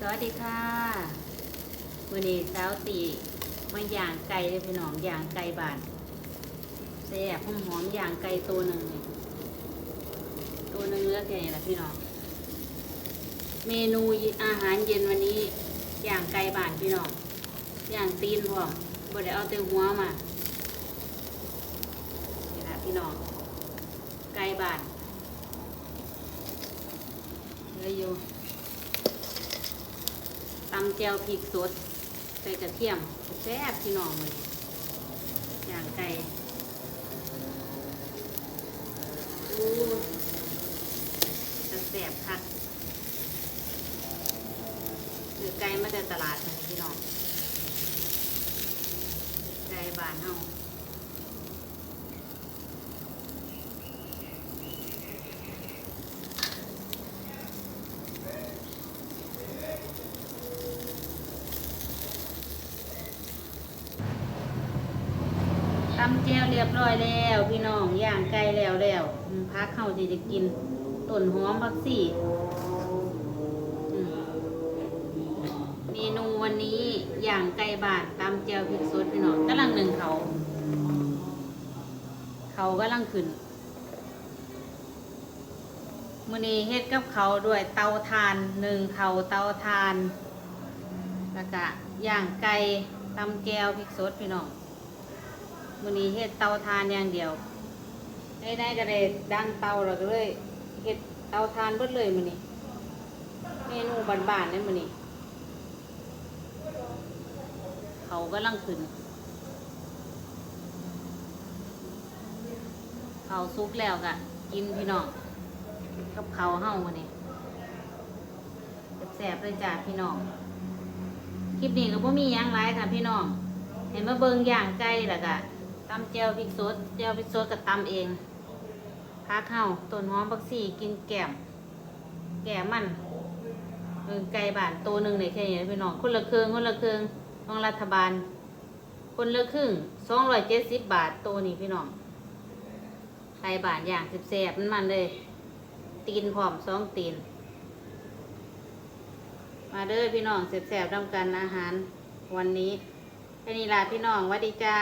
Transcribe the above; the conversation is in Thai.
สวัสดีค่ะวันนี้เช้าตีมาย่างไก่เลยพี่น้องย่างไก่บานแซ่บหอมหอมๆย่างไก่ตัวหนึ่งตัวหนึ่งเลือกแค่นี้แหละพี่น้อง เมนูอาหารเย็นวันนี้ย่างไก่บานพี่น้องย่างตีนพร้อมบ่ได้เอาแต่หัวมานี่ละพี่น้อง ไก่บานเหลยอยู่ ตำแจวพริกสด ใส่กระเทียมแซ่บพี่น้องเลยอย่างไก่ดูจะแซ่บคักคือไก่มาจากตลาดพี่น้องไก่บานเฮา ตำแจวเรียบร้อยแล้ว พี่น้องย่างไก่แล้วแล้วพักเข้าที่จะกินต้นหอมผักซี่เมนูวันนี้ย่างไก่บานตำแจวพริกสดพี่น้องกำลังหนึ่งเขา เขากำลังขึ้นมื้อนี้เฮ็ดกับเขาด้วยเตาถ่านหนึ่งเขาเตาถ่านแล้วก็ย่างไก่ตำแจวพริกสดพี่น้อง มื้อนี้เฮ็ดเตาถ่านอย่างเดียวได้ได้ก็ได้ดังเตาแล้วก็เลยเฮ็ดเตาถ่านเบิดเลยมื้อนี้เมนูบ้านๆเลยมื้อนี้เขากำลังขึ้นเขาซุกแล้วกะกินพี่น้องกับเขาเฮ้าวันนี้แสบเลยจ้าพี่น้อง คลิปนี้ก็บ่มียังไรค่ะพี่น้อง เห็นมาเบิงอย่างไก่แล้วก็ ตำเจียวพริกสดเจียวพริกสดก็ตำเองพักเฮ้าต้นหอมบักซี่กินแก้มแก้มมันเออไก่บ้านตัวหนึ่งเลยแค่นี้นพี่น้องคนละครื่งคนละครื่งของรัฐบาล คนละครึ่งสองร้อยเจ็ดสิบบาทตัวนี้พี่น้องไก่บานอย่างสิบแสบมันมันเลย ตีนพร้อมสองตีน มาเด้อพี่น้องแสบๆทำกันอาหารวันนี้แค่นี้ลาพี่น้องวัสดีจ้า